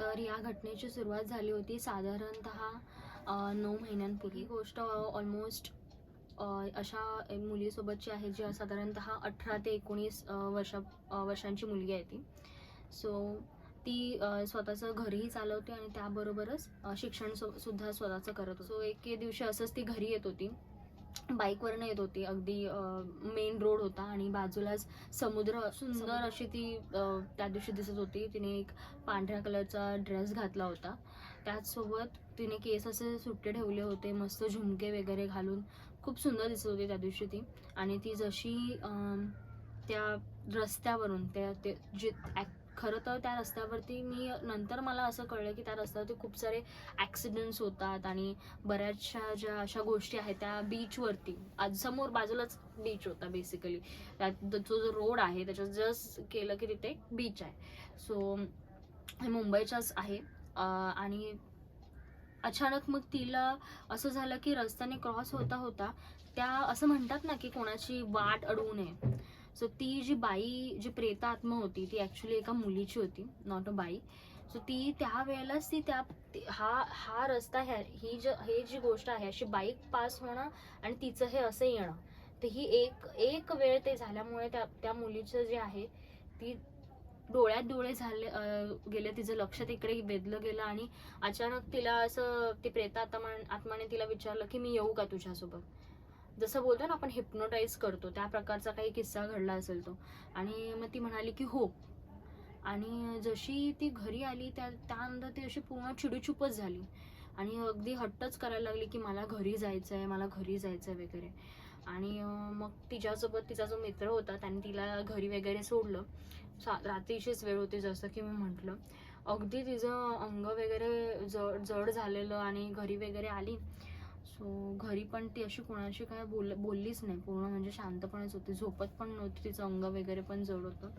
तर या घटनेची सुरुवात झाली होती साधारणत नऊ महिन्यांपूर्वी. गोष्ट ऑलमोस्ट अशा मुलीसोबतची आहे जी साधारणतः अठरा ते एकोणीस वर्ष वर्षा वर्षांची मुलगी आहे ती. सो ती स्वतःचं घरही चालवते आणि त्याबरोबरच शिक्षण सो सुद्धा स्वतःचं करत होतो. सो एके दिवशी असंच ती घरी येत होती. बाईकवरनं येत होती. अगदी मेन रोड होता आणि बाजूलाच समुद्र सुंदर. अशी ती त्या दिवशी दिसत होती. तिने एक पांढऱ्या कलरचा ड्रेस घातला होता. त्याचसोबत तिने केस असे सुट्टे ठेवले होते मस्त झुमके वगैरे घालून. खूप सुंदर दिसत होती त्या दिवशी ती. आणि ती जशी त्या रस्त्यावरून त्या ते जे खरं तर त्या रस्त्यावरती मी नंतर मला असं कळलं की त्या रस्त्यावरती खूप सारे ॲक्सिडेंट्स होतात आणि बऱ्याचशा ज्या अशा गोष्टी आहेत त्या बीचवरती आज समोर बाजूलाच बीच होता बेसिकली त्यात तो जो रोड आहे त्याच्यात जस्ट केलं की तिथे बीच आहे. सो हे मुंबईच्याच आहे. आणि अचानक मग तिला असं झालं की रस्त्याने क्रॉस होता होता त्या असं म्हणतात ना की कोणाची वाट अडवू नये. सो ती जी बाई जी प्रेतात्मा होती ती ॲक्च्युली एका मुलीची होती नॉट अ बाई. सो ती त्या वेळेलाच ती त्या हा हा रस्ता ह्या ही ज हे जी गोष्ट आहे अशी बाईक पास होणं आणि तिचं हे असं येणं. तर ही एक एक वेळ ते झाल्यामुळे त्या त्या मुलीचं जे आहे ती डोळ्यात डोळे झाले गेले तिचं लक्ष तिकडे वेधलं गेलं आणि अचानक तिला असं ती प्रेतात्मा आत्माने तिला विचारलं की मी येऊ का तुझ्यासोबत? जसं बोलतो ना आपण हिप्नोटाईज करतो. त्या प्रकारचा काही किस्सा घडला असेल तो. आणि मग ती म्हणाली की हो. आणि जशी ती घरी आली त्या त्यानंतर ती अशी पूर्ण चिडूचुपच झाली. आणि अगदी हट्टच करायला लागली की मला घरी जायचं आहे मला घरी जायचं आहे वगैरे. आणि मग तिच्यासोबत तिचा जो मित्र होता त्याने तिला घरी वगैरे सोडलं. सा रात्रीचीच वेळ होती जसं की मी म्हटलं. अगदी तिचं अंग वगैरे जड जड झालेलं आणि घरी वगैरे आली. सो घरी पण ती अशी कोणाशी काय बोल बोललीच नाही. पूर्ण म्हणजे शांतपणेच होती. झोपत पण नव्हती. तिचं अंग वगैरे पण जड होतं.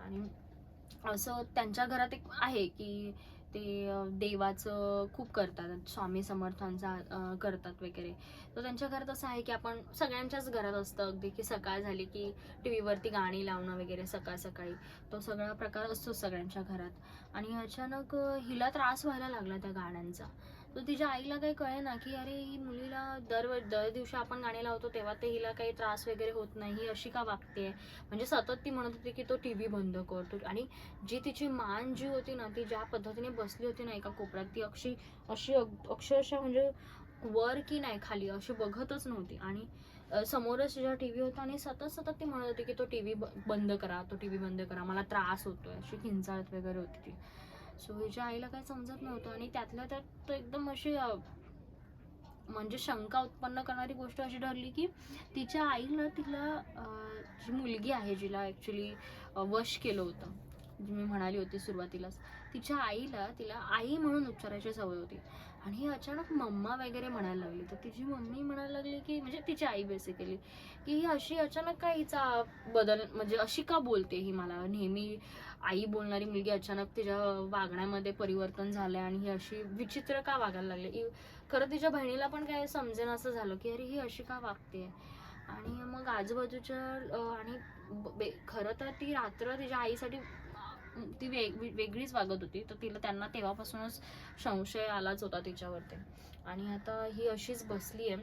आणि असं त्यांच्या घरात एक आहे की ते देवाचं खूप करतात. स्वामी समर्थांचा करतात वगैरे. तर त्यांच्या घरात असं आहे की आपण सगळ्यांच्याच घरात असतं. अगदी की सकाळ झाली की टी व्हीवरती गाणी लावणं वगैरे सकाळ सकाळी. तो सगळा प्रकार असतो सगळ्यांच्या घरात. आणि अचानक हिला त्रास व्हायला लागला त्या गाण्यांचा. तर तिच्या आईला काही कळे ना की अरे ही मुलीला दर दर दिवशी आपण गाणी लावतो तेव्हा ते हिला काही त्रास वगैरे होत नाही ही अशी का वागते म्हणजे सतत ती म्हणत होती की तो टी व्ही बंद करतो आणि जी तिची मान जी होती ना ती ज्या पद्धतीने बसली होती ना एका कोपऱ्यात ती अक्षी अशी अग- अक्षरशः म्हणजे वर की नाही खाली अशी बघतच नव्हती. आणि समोरच तिचा टी व्ही होता आणि सतत सतत ती म्हणत होती की तो टी व्ही बंद करा तो टी व्ही बंद करा मला त्रास होतोय अशी किंचाळत वगैरे होती ती. सो हिच्या आईला काही समजत नव्हतं आणि त्यातल्या त्यात तो एकदम अशी म्हणजे शंका उत्पन्न करणारी गोष्ट अशी ठरली की तिच्या आईला तिला जी मुलगी आहे जिला ॲक्च्युली वश केलं होतं जी मी म्हणाली होती सुरुवातीलाच तिच्या आईला तिला आई म्हणून उच्चारायची सवय होती. आणि ही अचानक मम्मा वगैरे म्हणायला लागली. तर तिची मम्मी म्हणायला लागली की म्हणजे तिची आई बेसिकली की ही अशी अचानक का हिचा बदल म्हणजे अशी का बोलते ही मला? नेहमी आई बोलणारी मुलगी अचानक तिच्या वागण्यामध्ये परिवर्तन झालं आणि ही अशी विचित्र का वागायला लागली? खरं तिच्या बहिणीला पण काय समजेन असं झालं की अरे ही अशी का वागते आणि मग आजूबाजूच्या आणि ब- बे- खरं तर ती रात्र तिच्या आईसाठी ती वेग वेगळीच वागत होती. तर तिला त्यांना तेव्हापासूनच संशय आलाच होता तिच्यावरती. आणि आता ही अशीच बसली आहे.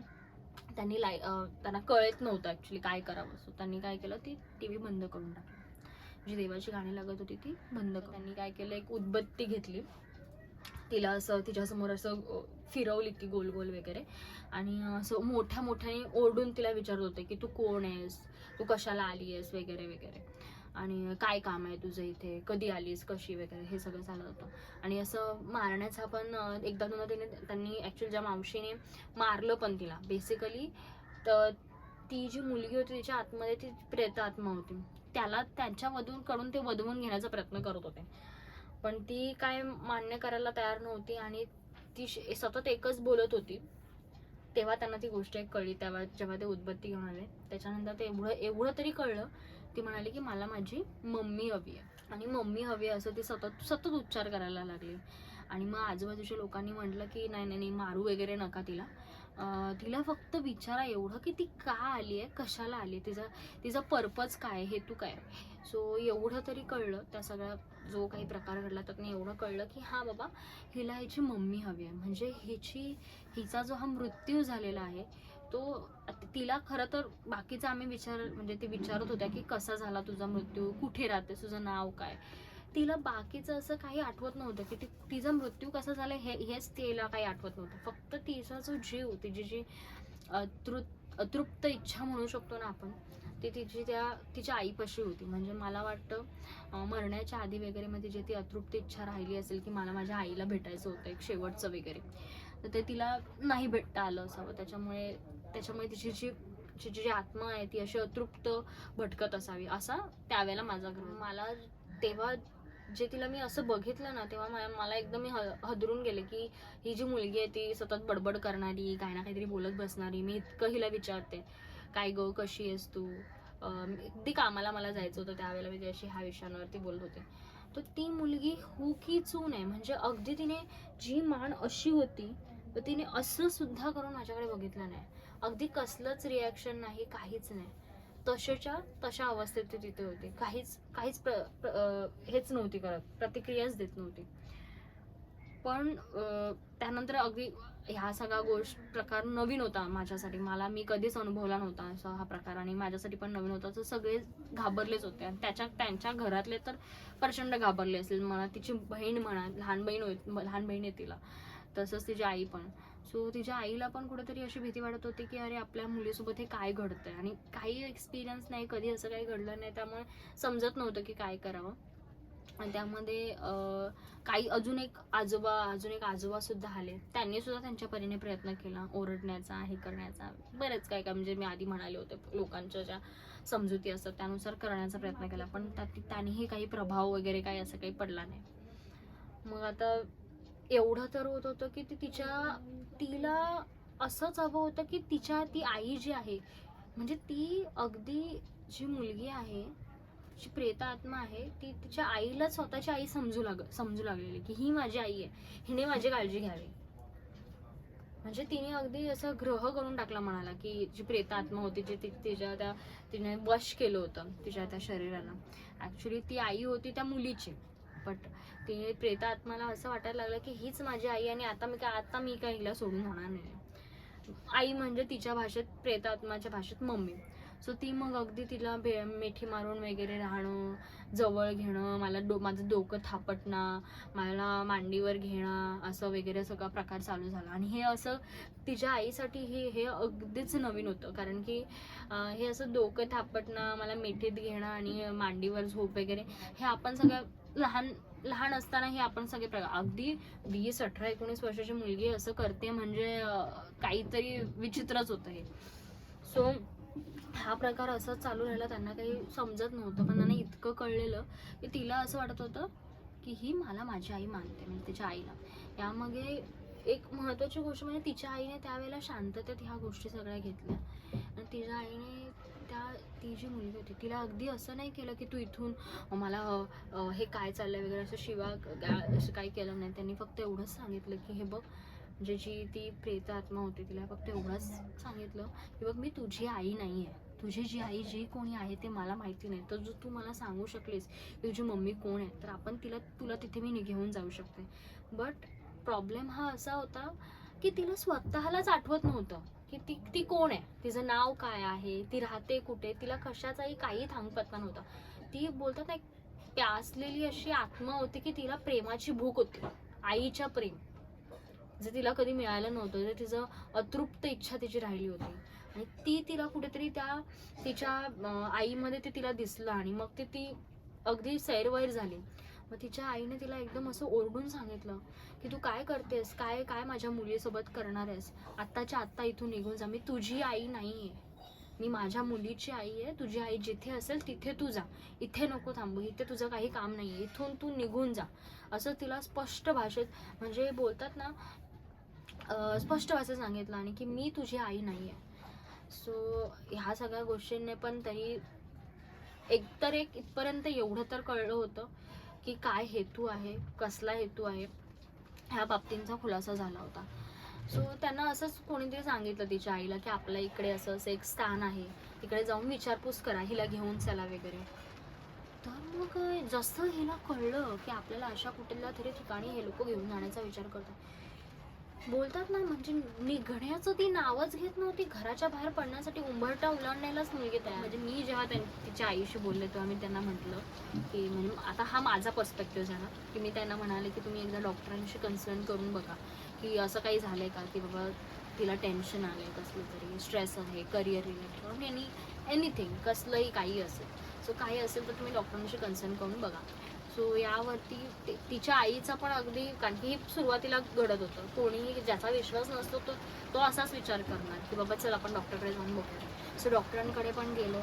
त्यांनी लाय त्यांना कळत नव्हतं ॲक्च्युली काय करावं. सो त्यांनी काय केलं? ती टी व्ही बंद करून टाकली. जी देवाची गाणी लागत होती ती बंद करून त्यांनी काय केलं? एक उदबत्ती घेतली. तिला असं तिच्यासमोर असं फिरवली ती गोल गोल वगैरे. आणि असं मोठ्या मोठ्याने ओरडून तिला विचारत होते की तू कोण आहेस? तू कशाला आली आहेस? वगैरे वगैरे. आणि काय काम आहे तुझं इथे? कधी आलीस? कशी वगैरे? हे सगळं चालत होतं. आणि असं मारण्याचा पण एकदा दोनदा तिने त्यांनी ॲक्च्युली ज्या मावशीने मारलं पण तिला बेसिकली तर ती जी मुलगी होती तिच्या आतमध्ये ती प्रेत आत्मा होती. त्याला त्यांच्या वधून कडून ते वधवून घेण्याचा प्रयत्न करत होते. पण ती काय मान्य करायला तयार नव्हती आणि ती श- सतत एकच बोलत होती. तेव्हा त्यांना ती गोष्ट एक कळली. तेव्हा जेव्हा ते उदबत्ती घेऊन आले त्याच्यानंतर ते एवढं एवढं तरी कळलं ती म्हणाली की मला माझी मम्मी हवी आहे. आणि मम्मी हवी आहे असं ती सतत सतत उच्चार करायला लागली. आणि मग आजूबाजूच्या लोकांनी म्हटलं की नाही नाही नाही मारू वगैरे नका तिला. तिला फक्त विचारा एवढं की ती का आली आहे कशाला आली आहे तिचा तिचा पर्पज काय हेतू काय सो एवढं तरी कळलं त्या सगळ्या जो काही प्रकार घडला त्यातनं एवढं कळलं की हां बाबा हिला हिची मम्मी हवी आहे. म्हणजे हिची हिचा जो हा मृत्यू झालेला आहे तो तिला खरं तर बाकीचा आम्ही विचार म्हणजे ते विचारत होत्या की कसा झाला तुझा मृत्यू? कुठे राहते? तुझं नाव काय? तिला बाकीचं असं काही आठवत नव्हतं की ती तिचा मृत्यू कसा झाला हे हेच तिला काही आठवत नव्हतं. फक्त तिचा जो जीव तिची जी अतृ अतृप्त इच्छा म्हणू शकतो ना आपण ती तिची त्या तिच्या आईपाशी होती. म्हणजे मला वाटतं मरण्याच्या आधी वगैरे मध्ये जे ती अतृप्त इच्छा राहिली असेल की मला माझ्या आईला भेटायचं होतं एक शेवटचं वगैरे तर ते तिला नाही भेटता आलं असावं. त्याच्यामुळे त्याच्यामुळे तिची जी तिची जी आत्मा आहे ती अशी अतृप्त भटकत असावी असा त्यावेळेला माझा ग्रह. मला तेव्हा जे तिला मी असं बघितलं ना तेव्हा मला मला एकदम मी ह- हदरून गेले की ही जी मुलगी आहे ती सतत बडबड करणारी काय ना काहीतरी बोलत बसणारी मी इतकं हिला विचारते काय गं कशी आहेस तू? अगदी कामाला मला जायचं होतं त्यावेळेला मी तिच्याशी ह्या विषयांवरती बोलत होते. तर ती मुलगी हू की चून आहे म्हणजे अगदी तिने जी मान अशी होती तर तिने असं सुद्धा करून माझ्याकडे बघितलं नाही. अगदी कसलंच रिॲक्शन नाही काहीच नाही. तशाच्या तशा अवस्थेत ती तिथे होती. काहीच काहीच प्र, प्र, हेच नव्हती करत. प्रतिक्रियाच देत नव्हती. पण त्यानंतर अगदी ह्या सगळा गोष्ट प्रकार नवीन होता माझ्यासाठी. मला मी कधीच अनुभवला नव्हता असा हा प्रकार आणि माझ्यासाठी पण नवीन होता. तर सगळे घाबरलेच होते. आणि त्याच्या त्यांच्या घरातले तर प्रचंड घाबरले असेल. मला तिची बहीण म्हणा लहान बहीण होत लहान बहीण आहे तिला. तसंच तिची आई पण. सो तिच्या आईला पण कुठेतरी अशी भीती वाटत होती की अरे आपल्या मुलीसोबत हे काय घडतंय? आणि काही एक्सपिरियन्स नाही कधी असं काही घडलं नाही त्यामुळे समजत नव्हतं की काय करावं. आणि त्यामध्ये काही अजून एक आजोबा अजून एक आजोबा सुद्धा आले. त्यांनी सुद्धा त्यांच्या परीने प्रयत्न केला ओरडण्याचा हे करण्याचा. बरेच काय काय म्हणजे मी आधी म्हणाले होते लोकांच्या ज्या समजुती असतात त्यानुसार करण्याचा प्रयत्न केला. पण त्यात त्यांनीही काही प्रभाव वगैरे काही असं काही पडला नाही. मग आता एवढं तर होत होतं की ती तिच्या तिला असंच हवं होतं की तिच्या ती आई जी आहे म्हणजे ती अगदी जी मुलगी आहे जी प्रेता आत्मा आहे ती तिच्या आईला स्वतःची आई समजू लाग समजू लागलेली की ही माझी आई आहे हिने माझी काळजी घ्यावी. म्हणजे तिने अगदी असं ग्रह करून टाकला म्हणाला की जी प्रेता आत्मा होती जी तिच्या त्या तिने वश केलं होतं तिच्या त्या शरीराला. ऍक्च्युली ती आई होती त्या मुलीची. पट ते प्रेत आत्माला असं वाटायला लागलं की हीच माझी आई आणि आता मी काय आता मी काय हिला सोडून होणार नाही. आई म्हणजे तिच्या भाषेत प्रेतात्माच्या भाषेत मम्मी. सो ती मग अगदी तिला भे मेठी मारून वगैरे राहणं जवळ घेणं मला डो माझं डोकं थापटणं मला मांडीवर घेणं असं वगैरे सगळा प्रकार चालू झाला. आणि हे असं तिच्या आईसाठी हे हे अगदीच नवीन होतं. कारण की हे असं डोकं थापटणं मला मिठीत घेणं आणि मांडीवर झोप वगैरे हे आपण सगळ्या लहान लहान असताना हे आपण सगळे प्रकार. अगदी वीस अठरा एकोणीस वर्षाची मुलगी असं करते म्हणजे काहीतरी विचित्रच होतं हे. सो हा प्रकार असंच चालू राहिला त्यांना काही समजत नव्हतं. पण त्यांना इतकं कळलेलं की तिला असं वाटत होतं की ही मला माझी आई मानते म्हणजे तिच्या आईला. यामागे एक महत्त्वाची गोष्ट म्हणजे तिच्या आईने त्यावेळेला शांततेत ह्या गोष्टी सगळ्या घेतल्या. आणि तिच्या आईने त्या ती जी मुलगी होती तिला अगदी असं नाही केलं की तू इथून मला हे काय चाललंय वगैरे असं शिवा असं काही केलं नाही. त्यांनी फक्त एवढंच सांगितलं की हे बघ म्हणजे जी ती प्रेत आत्मा होती तिला फक्त एवढंच सांगितलं की बघ मी तुझी आई नाही आहे तुझी जी आई जी कोणी आहे ते मला माहिती नाही. तर जो तू मला सांगू शकलीस की तुझी मम्मी कोण आहे तर आपण तिला तुला तिथे मी घेऊन जाऊ शकते. बट प्रॉब्लेम हा असा होता की तिला स्वतःलाच आठवत नव्हतं. की ती ती कोण आहे? तिचं नाव काय आहे? ती राहते कुठे? तिला कशाचाही काही थांगपत्ता नव्हता ती बोलतात ना एक प्यासलेली अशी आत्मा होती की तिला प्रेमाची भूक होती. आईच्या प्रेम. जे तिला कधी मिळालं नव्हतं जे तिचं अतृप्त इच्छा तिची राहिली होती. आणि ती तिला कुठेतरी त्या तिच्या आईमध्ये ते तिला दिसलं आणि मग ते ती अगदी सैरवैर झाली. मग तिच्या आईने तिला एकदम असं ओरडून सांगितलं की तू काय करतेस? काय काय माझ्या मुलीसोबत करणार आहेस? आत्ताच्या आत्ता इथून निघून जा. मी तुझी आई नाही आहे मी माझ्या मुलीची आई आहे. तुझी आई जिथे असेल तिथे तू जा. इथे नको थांबू. इथे तुझं काही काम नाही आहे इथून तू निघून जा. असं तिला स्पष्ट भाषेत म्हणजे बोलतात ना स्पष्ट भाषेत सांगितलं आणि की मी तुझी आई नाही आहे सो ह्या सगळ्या गोष्टींनी पण तरी एकतर एक इथपर्यंत एवढं तर कळलं होतं. की काय हेतू आहे कसला हेतू आहे ह्या बाबतींचा खुलासा झाला होता. सो त्यांना असंच कोणीतरी सांगितलं तिच्या आईला की आपल्या इकडे असं असं एक स्थान आहे तिकडे जाऊन विचारपूस करा हिला घेऊन चला वगैरे. तर मग जसं हिला कळलं की आपल्याला अशा कुठल्या तरी ठिकाणी हे लोक घेऊन जाण्याचा विचार करतात बोलतात ना म्हणजे निघण्याचं ती नावच घेत नव्हती. घराच्या बाहेर पडण्यासाठी उंबरटा उलांडायलाच मुलगी तयार. म्हणजे मी जेव्हा त्यां तिच्या आईशी बोलले तेव्हा मी त्यांना म्हटलं की म्हणजे आता हा माझा पर्स्पेक्टिव्ह झाला. की मी त्यांना म्हणाले की तुम्ही एकदा डॉक्टरांशी कन्सल्ट करून बघा की असं काही झालं आहे का? की बाबा तिला टेन्शन आलं आहे कसलं तरी स्ट्रेस आहे करिअर रिलेटेड एनी एनिथिंग कसलंही काही असेल. सो काही असेल तर तुम्ही डॉक्टरांशी कन्सल्ट करून बघा. सो यावरती तिच्या आईचा पण अगदी कारण की सुरुवातीला घडत होतं. कोणीही ज्याचा विश्वास नसतो तो तो असाच विचार करणार की बाबा चल आपण डॉक्टरकडे जाऊन बघूया. सो डॉक्टरांकडे पण गेलो.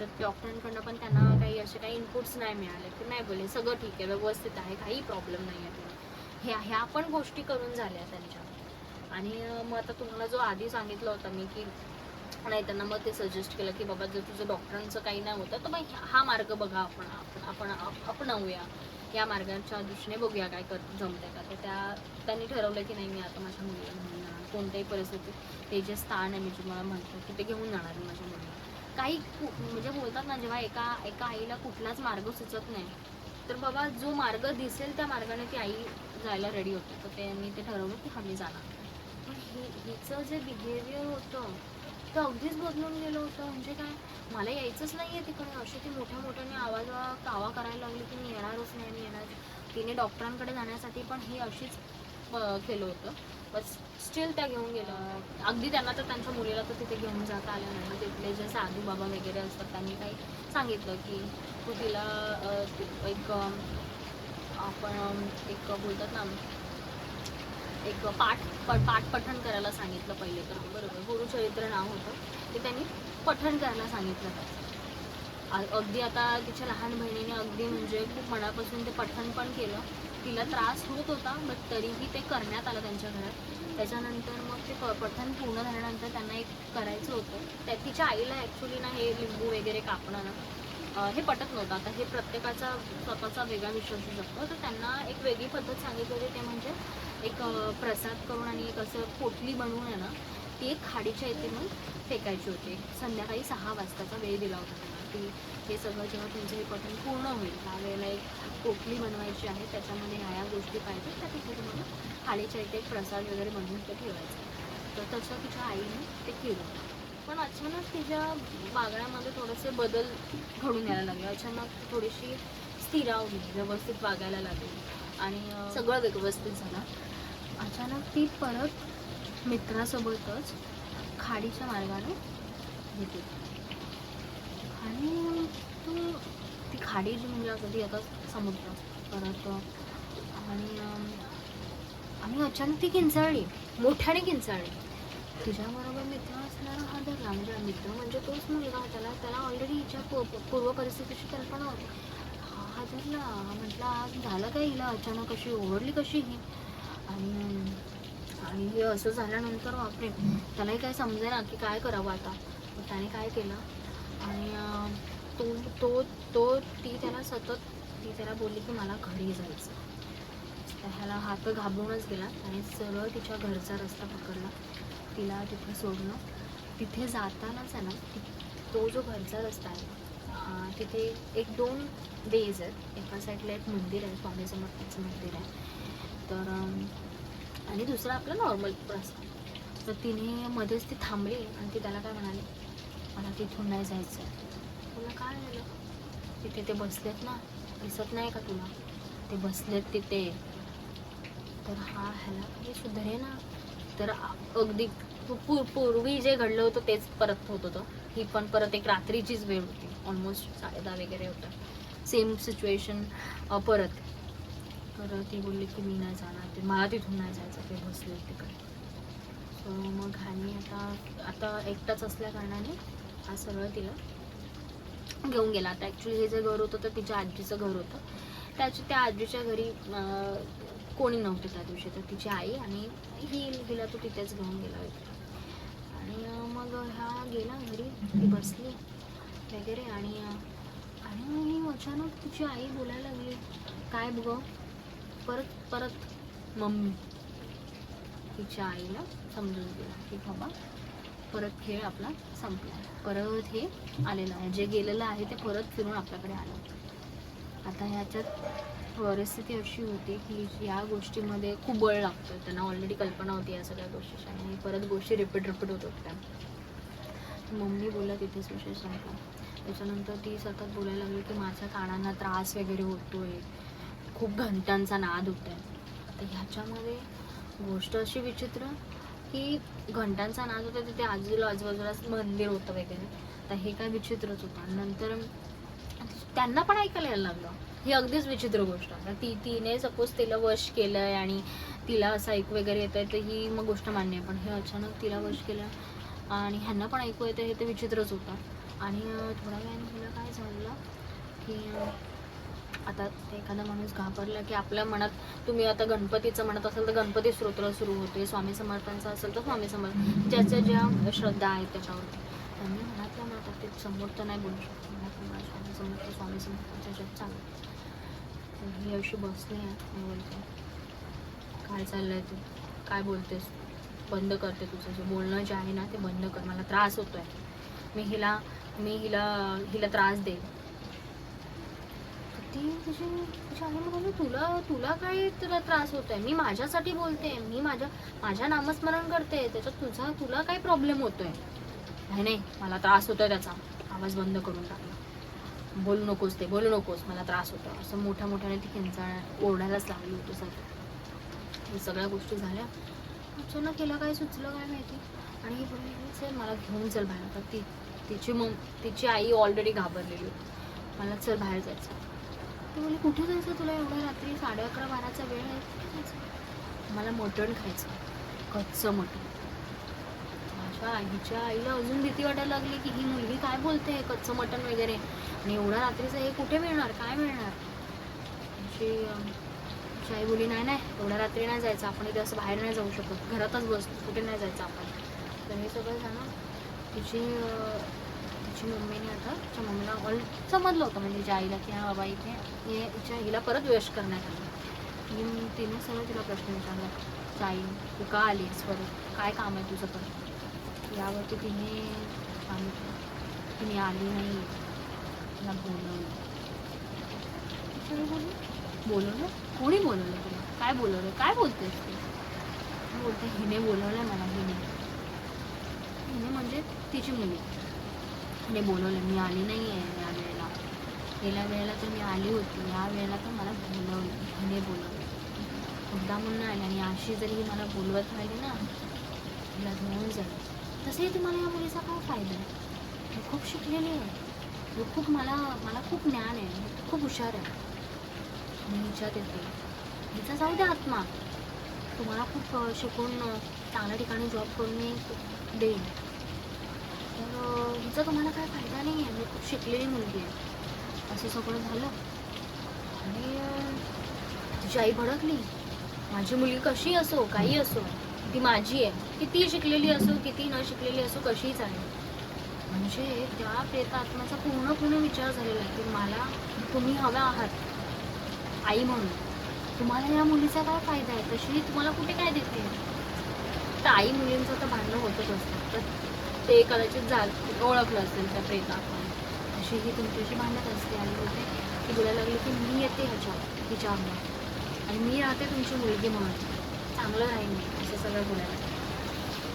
तर डॉक्टरांकडनं पण त्यांना काही असे काही इनपुट्स नाही मिळाले. की नाही बोलले सगळं ठीक आहे व्यवस्थित आहे काही प्रॉब्लेम नाही आहे तुला. ह्या ह्या पण गोष्टी करून झाल्या त्यांच्या. आणि मग आता तुम्हाला जो आधी सांगितलं होतं मी की नाही त्यांना मग ते सजेस्ट केलं की बाबा जर तुझं डॉक्टरांचं काही नाही होतं तर मग हा मार्ग बघा आपण आपण आपण अपनावूया या मार्गाच्या दृष्टीने बघूया काय कर जमतंय का. तर त्या त्यांनी ठरवलं की नाही मी आता माझ्या मुलीला घेऊन जाणार. कोणत्याही परिस्थितीत ते जे स्थान आहे मी तुम्हाला म्हणतो ते घेऊन जाणार मी माझ्या मुलीला. काही म्हणजे बोलतात ना जेव्हा एका एका आईला कुठलाच मार्ग सुचत नाही तर बाबा जो मार्ग दिसेल त्या मार्गाने ती आई जायला रेडी होते. तर त्यांनी ते ठरवलं की हा मी जाणार. पण हि हिचं जे बिहेवियर होतं तर अगदीच बदलून गेलं होतं. म्हणजे काय मला यायचंच नाही आहे तिकडे. अशी ती मोठ्या मोठ्याने आवाज कावा करायला लागली की मी येणारच नाही मी येणार तिने डॉक्टरांकडे जाण्यासाठी पण हे अशीच केलं होतं. बस स्टील त्या घेऊन गेलं अगदी त्यांना तर त्यांच्या मुलीला तर तिथे घेऊन जाता आलं नाही. तिथले जे साधू बाबा वगैरे असतात त्यांनी काही सांगितलं की तू तिला एक आपण एक बोलतात ना एक पाठ प- पाठ पठण करायला सांगितलं पहिले तर. बरोबर. गुरुचरित्र नाव होतं. ते त्यांनी पठण करायला सांगितलं. त्याचं. अगदी आता तिच्या लहान बहिणीने अगदी म्हणजे खूप मनापासून ते पठण पण केलं. तिला त्रास होत होता बट तरीही ते करण्यात आलं त्यांच्या घरात. त्याच्यानंतर मग ते प- पठण पूर्ण झाल्यानंतर त्यांना एक करायचं होतं. त्या तिच्या आईला ॲक्च्युली ना हे लिंबू वगैरे कापणं ना हे पटत नव्हतं. आता हे प्रत्येकाचा स्वतःचा वेगळा विश्वास असू शकतो. तर त्यांना एक वेगळी पद्धत सांगितली होती. ते म्हणजे एक प्रसाद करून आणि एक असं पोटली बनवून आहे ना ती एक खाडीच्या इथे मग फेकायची होती. संध्याकाळी सहा वाजताचा वेळ दिला होता त्यांना की हे सगळं जेव्हा तुमचं हे पठण पूर्ण होईल त्यावेळेला एक पोटली बनवायची आहे त्याच्यामध्ये ह्या ह्या गोष्टी पाहिजे त्या तिथे तुम्हाला खाडीच्या इथे एक प्रसाद वगैरे बनवून ते ठेवायचं. तर तसं तिच्या आईने ते केलं. पण अचानक तिच्या वागण्यामध्ये थोडेसे बदल घडून यायला लागले. अचानक थोडीशी स्थिरावली व्यवस्थित वागायला लागली. आणि सगळं व्यवस्थित झालं. अचानक ती परत मित्रासोबतच खाडीच्या मार्गाने येते. आणि तो ती खाडी जी म्हणजे कधी आता समुद्र परत आणि आणि अचानक ती किंचाळली मोठ्याने किंचाळली तिच्याबरोबर मित्र असणारा हा धरला म्हणजे मित्र म्हणजे तोच मुलगा त्याला त्याला ऑलरेडी हिच्या पूर्व परिस्थितीची कल्पना होती. हा धरला म्हटलं आज झालं काय हिला अचानक? अशी ओरडली कशी ही? आणि आणि हे असं झाल्यानंतर बापरे त्यालाही काय समजेना की काय करावं आता. मग त्याने काय केलं? आणि तो तो तो ती त्याला सतत ती त्याला बोलली की मला घरी जायचं तर ह्याला हात घाबरूनच गेला. आणि सरळ तिच्या घरचा रस्ता पकडला. तिला तिथे सोडलं. तिथे जातानाच आहे ना तो जो घरचा रस्ता आहे तिथे एक दोन वेज आहेत. एका साईडला एक मंदिर आहे स्वामी समर्थाचं मंदिर आहे. तर आणि दुसरा आपला नॉर्मल रस्ता तर तिने मध्येच ती थांबली आणि ती त्याला काय म्हणाली मला तिथून नाही जायचं आहे तुला काय झालं? तिथे ते बसलेत ना. दिसत नाही का तुला? ते बसलेत तिथे. तर हा ह्याला हे सुधरे ना. तर अगदी पूर पूर्वी जे घडलं होतं तेच परत होत होतं. ही पण परत एक रात्रीचीच वेळ होती. ऑलमोस्ट साडे दहा वगैरे होतं. सेम सिच्युएशन परत. तर ती बोलली की मी नाही जाणार ते मला तिथून नाही जायचं ते बसले तिकडे. सो मग ह्यानी आता आता एकटाच असल्या कारणाने हा सरळ तिला घेऊन गेला. आता ॲक्च्युली हे जे घर होतं तर तिच्या आजीचं घर होतं. त्याची त्या आजीच्या घरी कोणी नव्हतं त्या दिवशी. तर तिची आई आणि ही हिला तो तिथेच घेऊन गेला होता. आणि मग ह्या गेला घरी ती बसली वगैरे आणि आणि अचानक तिची आई बोलायला लागली काय बघ परत परत मम्मी. तिच्या आईला समजून दिलं की बाबा परत खेळ आपला संपला. परत हे आलेलं आहे. जे गेलेलं आहे ते परत फिरून आपल्याकडे आलं. आता ह्याच्यात परिस्थिती अशी होती की या गोष्टीमध्ये खूप बळ लागतो त्यांना ऑलरेडी कल्पना होती या सगळ्या गोष्टीच्या आणि परत गोष्टी रिपीट रिपीट होत होत्या. मम्मी बोलला तिथेच विषय संपला. त्याच्यानंतर ती सतत बोलायला लागली की माझ्या कानांना त्रास वगैरे होतोय. खूप घंटांचा नाद होतोय. तर ह्याच्यामध्ये गोष्ट अशी विचित्र की घंटांचा नाद होता तिथे आजूला आजूबाजूलाच मंदिर होतं वगैरे. तर हे काय विचित्रच होतं. नंतर त्यांना पण ऐकायला यायला लागलं. ही अगदीच विचित्र गोष्ट. आहे ती तिने सपोज तिला वश केलंय आणि तिला असं ऐकू वगैरे येत आहे तर ही मग गोष्ट मान्य आहे. पण हे अचानक तिला वश केलं आणि ह्यांना पण ऐकू येतं हे ते विचित्रच होतं. आणि थोड्या वेळाने तिला काय झालं की आता ते एखादा माणूस घाबरला की आपल्या मनात तुम्ही आता गणपतीचं म्हणत असाल तर गणपती स्तोत्र सुरू होते स्वामी समर्थांचं असेल तर स्वामी समर्थ ज्याच्या ज्या श्रद्धा आहेत त्याच्यावरती. त्यांनी मनातल्या मनात ते समोर तर नाही बोलू शकतो. मनातल्या मनात स्वामी समर्थ स्वामी समर्थांच्या ज्यात चालू ही अशी बसली आहे मी बोलते. काय चाललंय तू? काय बोलतेस बंद करते तुझं. जे बोलणं जे आहे ना ते बंद कर. मला त्रास होतोय. मी हिला मी हिला हिला त्रास देईल ती तशी तुझ्या आईला म्हणाली तुला तुला काय तुला त्रास होतोय? आहे मी माझ्यासाठी बोलते मी माझ्या माझ्या नामस्मरण करते त्याच्यात तुझा तुला काय प्रॉब्लेम होतोय? नाही नाही मला त्रास होतोय त्याचा. आवाज बंद करून टाकला बोलू नकोस ते बोलू नकोस मला त्रास होतो असं मोठ्या मोठ्याने ती किंचाळ ओरडायलाच लागली होती सगळं सगळ्या गोष्टी झाल्या. अचानक केला काय सुचलं काय माहिती? आणि ही बोलली चल मला घेऊन चल बाहेर. आता ती तिची मग तिची आई ऑलरेडी घाबरलेली होती. मला चल बाहेर जायचं ती बोलली कुठे जायचं तुला एवढ्या रात्री? साडे अकरा बाराचा वेळ आहे. कुठे जायचं? मला मटण खायचं कच्चं मटण. माझ्या आईच्या आईला अजून भीती वाटायला लागली की ही मुलगी काय बोलते? कच्चं मटण वगैरे. आणि एवढ्या रात्रीचं हे कुठे मिळणार? काय मिळणार? तिची आमची आई बोली नाही नाही एवढ्या रात्री नाही जायचं. आपण इथे असं बाहेर नाही जाऊ शकत. घरातच बसतो कुठे नाही जायचं आपण. तर हे सगळं झालं. तिची माझी मम्मीने आता तिच्या मम्मीला ऑल समजलं होतं म्हणजे तिच्या आईला की हा बाबा इथे हे तिच्या हिला परत यश करण्यात आलं. तिने सगळं तिला प्रश्न विचारला जाई तू का आलीस परत? काय काम आहे तुझं परत? यावरती तिने सांगितलं तिने आली नाही. तिला बोलवलं. तिच्या बोलवलं? कोणी बोलवलं तुला? काय बोलवलं? काय बोलतेस तू? बोलते हिने बोलवलं मला हिने. हिने म्हणजे तिची मुली. हिने बोलवलं? मी आली नाही आहे या वेळेला. गेल्या वेळेला तर मी आली होती. या वेळेला तर मला बोलवलं हिने बोलवलं. एकदा म्हणून आली आणि अशी जरी ही मला बोलवत राहिली ना तिला घेऊन जाईल. तसंही तुम्हाला या मुलीचा काय फायदा आहे? मी खूप शिकलेली आहे. ही खूप मला मला खूप ज्ञान आहे. खूप हुशार आहे. मी हिच्यात येते हिचा जाऊ द्या आत्मा. तुम्हाला खूप शिकून चांगल्या ठिकाणी जॉब करून मी देईन. तर अं, हिचा तुम्हाला काय फायदा नाही आहे मी खूप शिकलेली मुलगी आहे. असं सगळं झालं. आणि तुझी तिची आई भडकली. माझी मुलगी कशी असो काही असो ती माझी आहे. किती शिकलेली असो किती न शिकलेली असो कशीच आहे. म्हणजे त्या प्रेतात्म्याचा पूर्णपणे विचार झालेला आहे की मला तुम्ही हव्या आहात आई म्हणून. तुम्हाला या मुलीचा काय फायदा आहे? तशी तुम्हाला कुठे काय देते? तर आई मुलींचं तर भांडणं होतच असतं. तर ते कदाचित जा ओळखलं असेल त्या प्रेतात्म्याने अशी ही तुमच्याशी भांडत असते आणि बोलते की बोलायला लागली की मी येते ह्याच्या हिच्या अंगात आणि मी राहते तुमची मुलगी म्हणून. चांगलं राहील मी असं सगळं बोलायला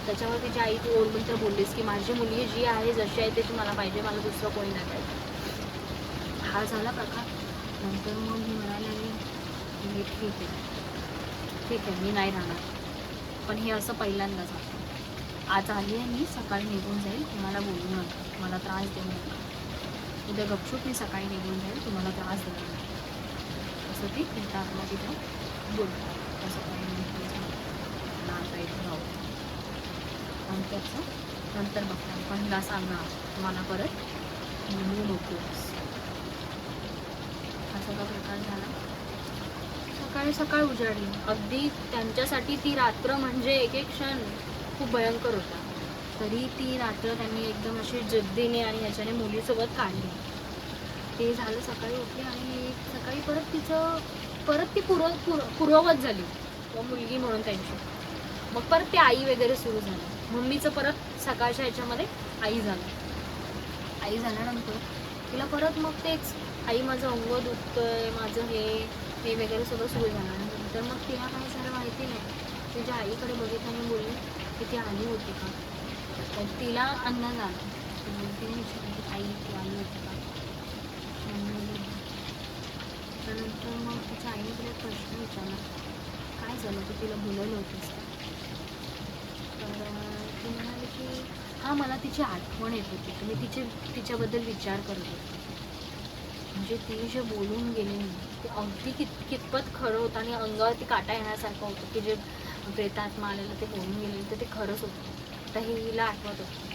त्याच्यावर तिची आई तू ओरडून तर बोललीस की माझी मुलगी जी आहे जशी आहे तशी मला पाहिजे मला दुसरं कोणी नाही पाहिजे. हा झाला प्रकार. नंतर मग मी म्हणायला लागली ठीक आहे. ठीक आहे मी नाही राहणार. पण हे असं पहिल्यांदा झालं आज आली आहे मी सकाळी निघून जाईल. तुम्हाला बोलू नका. मला त्रास देऊ नका. उद्या गपशूप मी सकाळी निघून जाईल. तुम्हाला त्रास देऊ नका. असं ती तिथं आपल्या तिथं बोलतात असं काही नाही झालं. ना आता इथं राहू नंतरचं नंतर बघता पण हिला सांगा मला परत म्हणू नकोस हा सगळा प्रकार झाला. सकाळी सकाळ उजाडली अगदी त्यांच्यासाठी ती रात्र म्हणजे एक एक क्षण. खूप भयंकर होता. तरी ती रात्र त्यांनी एकदम अशी जिद्दीने आणि ह्याच्याने मुलीसोबत काढली. ते झालं सकाळी उठले आणि सकाळी परत तिचं परत ती पूर्व पूर्व- पूर्ववत झाली. किंवा मुलगी म्हणून त्यांची. मग परत ते आई वगैरे सुरू झालं. मम्मीचं परत सकाळच्या ह्याच्यामध्ये आई झालं. आई झाल्यानंतर तिला परत मग तेच आई माझं अंग दुखतंय माझं हे हे वगैरे सगळं सुरू झालं नंतर मग तिला काय झालं माहिती नाही. तिच्या आईकडे बघितलं आणि बोलली की ती आली होती का? तर तिला अन्न झालं तिने विचारलं की आई ती आली होती का? त्यानंतर मग तिच्या आईने तिला प्रश्न विचारला काय झालं की तिला बोलवलं होतीस तर ती म्हणाली की हां मला तिची आठवण येत होती तर मी तिचे तिच्याबद्दल विचार करत होते. म्हणजे ती जे बोलून गेली ना, ते अगदी कित कितपत खरं होतं आणि अंगावरती काटा येण्यासारखं होतं की जे प्रेतात्मा आलेलं ते बोलून गेलेलं तर ते खरंच होतं. तर हे हिला आठवत होतं.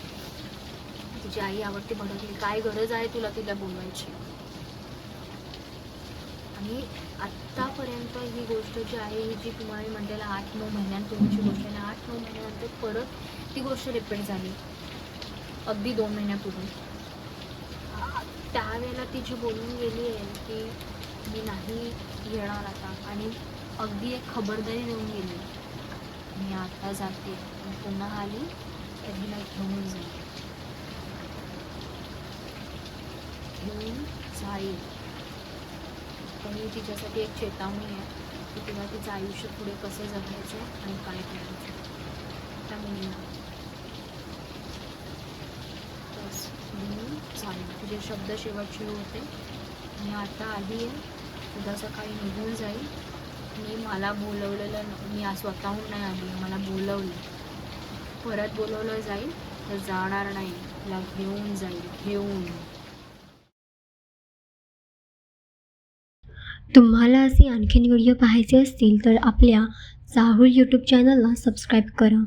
तिची आई आवडती भडकली. काय गरज आहे तुला तिला बोलवायची? आणि आत्तापर्यंत ही गोष्ट जी आहे ही जी तुम्हाला म्हणलेलं आठ नऊ महिन्यांपूर्वीची गोष्ट आहे आठ नऊ महिन्यानंतर परत ती गोष्ट रिपीट झाली. अगदी दोन महिन्यापूर्वी. त्यावेळेला ती जी बोलून गेली आहे की मी नाही येणार आता. आणि अगदी एक खबरदारी देऊन गेली. मी आता जाते. पुन्हा आली तर हिला घेऊन जाईल घेऊन जाईल. पण ही तिच्यासाठी एक चेतावणी आहे की तिला तिचं आयुष्य पुढे कसं जगायचं आणि काय करायचं. त्या मुलीला बस घेऊन जाईल. तुझे शब्द शेवटचे होते. मी आता आली आहे. उद्या सकाळी निघून जाईल. मी मला बोलवलेलं मी आज स्वतःहून नाही आली मला बोलवलं. परत बोलवलं जाईल तर जाणार नाही. तिला घेऊन जाईल घेऊन. तुम्हाला असे आणखीन व्हिडिओ पाहायचे असतील तर आपल्या चाहूल यूट्यूब चॅनलला सबस्क्राईब करा.